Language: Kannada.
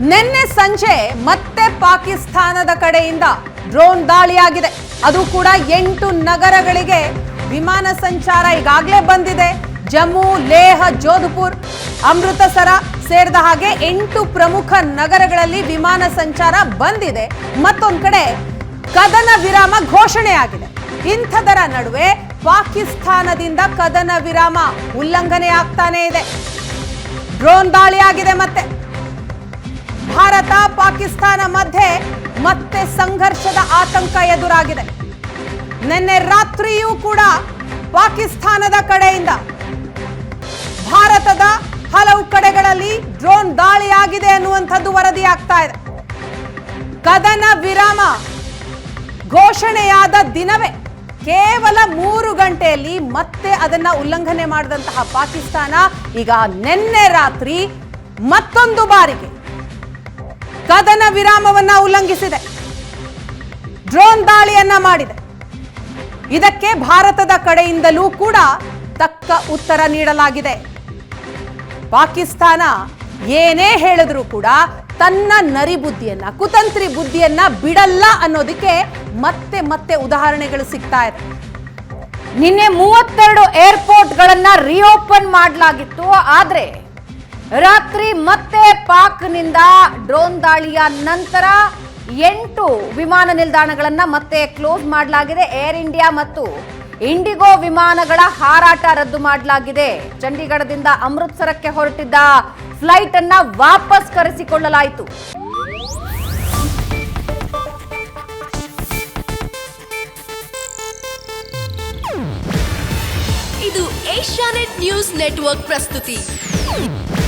ನಿನ್ನೆ ಸಂಜೆ ಮತ್ತೆ ಪಾಕಿಸ್ತಾನದ ಕಡೆಯಿಂದ ಡ್ರೋನ್ ದಾಳಿಯಾಗಿದೆ. ಅದು ಕೂಡ ಎಂಟು ನಗರಗಳಿಗೆ ವಿಮಾನ ಸಂಚಾರ ಈಗಾಗಲೇ ಬಂದಿದೆ. ಜಮ್ಮು, ಲೇಹ, ಜೋಧ್ಪುರ್, ಅಮೃತಸರ ಸೇರಿದ ಹಾಗೆ ಎಂಟು ಪ್ರಮುಖ ನಗರಗಳಲ್ಲಿ ವಿಮಾನ ಸಂಚಾರ ಬಂದಿದೆ. ಮತ್ತೊಂದು ಕಡೆ ಕದನ ವಿರಾಮ ಘೋಷಣೆಯಾಗಿದೆ. ಇಂಥದರ ನಡುವೆ ಪಾಕಿಸ್ತಾನದಿಂದ ಕದನ ವಿರಾಮ ಉಲ್ಲಂಘನೆ ಆಗ್ತಾನೇ ಇದೆ. ಡ್ರೋನ್ ದಾಳಿಯಾಗಿದೆ ಮತ್ತೆ. ಭಾರತ ಪಾಕಿಸ್ತಾನ ಮಧ್ಯೆ ಮತ್ತೆ ಸಂಘರ್ಷದ ಆತಂಕ ಎದುರಾಗಿದೆ. ನಿನ್ನೆ ರಾತ್ರಿಯೂ ಕೂಡ ಪಾಕಿಸ್ತಾನದ ಕಡೆಯಿಂದ ಭಾರತದ ಹಲವು ಕಡೆಗಳಲ್ಲಿ ಡ್ರೋನ್ ದಾಳಿಯಾಗಿದೆ ಅನ್ನುವಂಥದ್ದು ವರದಿ ಆಗ್ತಾ ಇದೆ. ಕದನ ವಿರಾಮ ಘೋಷಣೆಯಾದ ದಿನವೇ ಕೇವಲ ಮೂರು ಗಂಟೆಯಲ್ಲಿ ಮತ್ತೆ ಅದನ್ನ ಉಲ್ಲಂಘನೆ ಮಾಡಿದಂತಹ ಪಾಕಿಸ್ತಾನ ಈಗ ನಿನ್ನೆ ರಾತ್ರಿ ಮತ್ತೊಂದು ಬಾರಿಗೆ ಕದನ ವಿರಾಮವನ್ನ ಉಲ್ಲಂಘಿಸಿದೆ. ಡ್ರೋನ್ ದಾಳಿಯನ್ನ ಮಾಡಿದೆ. ಇದಕ್ಕೆ ಭಾರತದ ಕಡೆಯಿಂದಲೂ ಕೂಡ ತಕ್ಕ ಉತ್ತರ ನೀಡಲಾಗಿದೆ. ಪಾಕಿಸ್ತಾನ ಏನೇ ಹೇಳಿದ್ರೂ ಕೂಡ ತನ್ನ ನರಿ ಬುದ್ಧಿಯನ್ನ, ಕುತಂತ್ರಿ ಬುದ್ಧಿಯನ್ನ ಬಿಡಲ್ಲ ಅನ್ನೋದಕ್ಕೆ ಮತ್ತೆ ಮತ್ತೆ ಉದಾಹರಣೆಗಳು ಸಿಗ್ತಾ ಇದೆ. ನಿನ್ನೆ ಮೂವತ್ತೆರಡು ಏರ್ಪೋರ್ಟ್ಗಳನ್ನ ರಿಓಪನ್ ಮಾಡಲಾಗಿತ್ತು, ಆದ್ರೆ ರಾತ್ರಿ ಮತ್ತೆ ಪಾಕ್ನಿಂದ ಡ್ರೋನ್ ದಾಳಿಯ ನಂತರ ಎಂಟು ವಿಮಾನ ನಿಲ್ದಾಣಗಳನ್ನು ಮತ್ತೆ ಕ್ಲೋಸ್ ಮಾಡಲಾಗಿದೆ. ಏರ್ ಇಂಡಿಯಾ ಮತ್ತು ಇಂಡಿಗೋ ವಿಮಾನಗಳ ಹಾರಾಟ ರದ್ದು ಮಾಡಲಾಗಿದೆ. ಚಂಡೀಗಢದಿಂದ ಅಮೃತ್ಸರಕ್ಕೆ ಹೊರಟಿದ್ದ ಫ್ಲೈಟ್ ಅನ್ನ ವಾಪಸ್ ಕರೆಸಿಕೊಳ್ಳಲಾಯಿತು. ಇದು ಏಷ್ಯಾನೆಟ್ ನ್ಯೂಸ್ ನೆಟ್ವರ್ಕ್ ಪ್ರಸ್ತುತಿ.